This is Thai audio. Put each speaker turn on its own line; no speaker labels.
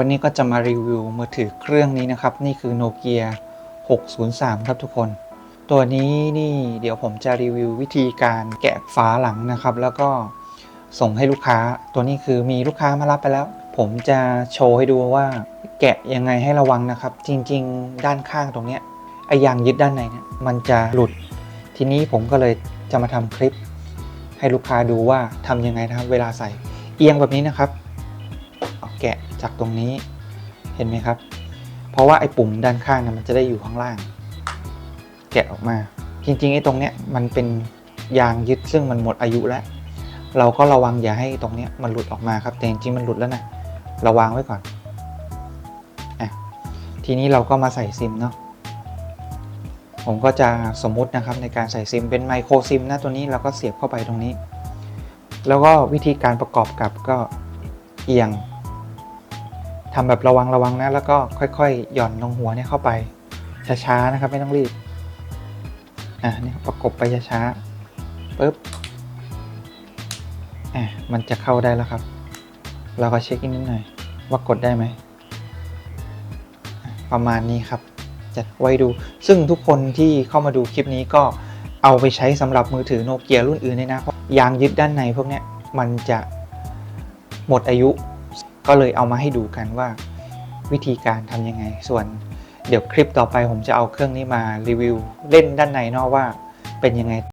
วันนี้ก็จะมารีวิวมือถือเครื่องนี้นะครับ นี่คือโนเกีย603 ครับทุกคน ตัวนี้นี่เดี๋ยวผมจะรีวิววิธีการแกะฝาหลังนะครับ แล้วก็ส่งให้ลูกค้า ตัวนี้คือมีลูกค้ามารับไปแล้ว ผมจะโชว์ให้ดูว่าแกะยังไงให้ระวังนะครับ จริง ๆ ด้านข้างตรงเนี้ยไอ้ยางยึดด้านในเนี่ยมันจะหลุด ทีนี้ผมก็เลยจะมาทำคลิป ให้ลูกค้าดูว่าทำยังไงนะครับ เวลาใส่เอียงแบบนี้นะครับ จากตรงนี้เห็นไหมครับ เพราะว่าไอ้ปุ่มด้านข้างเนี่ยมันจะได้อยู่ข้างล่าง แกะออกมา จริงๆไอ้ตรงเนี้ยมันเป็นยางยึดซึ่งมันหมดอายุแล้ว เราก็ระวังอย่าให้ตรงเนี้ยมันหลุดออกมาครับแต่จริงๆมันหลุดแล้วนะราวางไว้ก่อนอะทีนี้เราก็มาใส่ซิมเนาะผมก็จะสมมุตินะครับในการใส่ซิมเป็นไมโครซิมนะตัวนี้เราก็เสียบเข้าไปตรงนี้ แล้วก็วิธีการประกอบกับก็เอียง ทำแบบระวังระวังนะแล้วก็ค่อยๆ หย่อนลงหัวเนี่ยเข้าไปช้าๆนะครับไม่ต้องรีบอะนี่ประกบไปช้าๆปึ๊บอะมันจะเข้าได้แล้วครับ เราก็เช็คอีกนิดหน่อยว่ากดได้ไหมประมาณนี้ครับจะไว้ดู ซึ่งทุกคนที่เข้ามาดูคลิปนี้ก็เอาไปใช้สำหรับมือถือโนเกียรุ่นอื่นเลยนะเพราะยางยึดด้านในพวกนี้มันจะหมดอายุ ก็เลยเอามาให้ดูกันว่าวิธีการทำยังไง ส่วนเดี๋ยวคลิปต่อไปผมจะเอาเครื่องนี้มารีวิวเล่นด้านในนอกว่าเป็นยังไง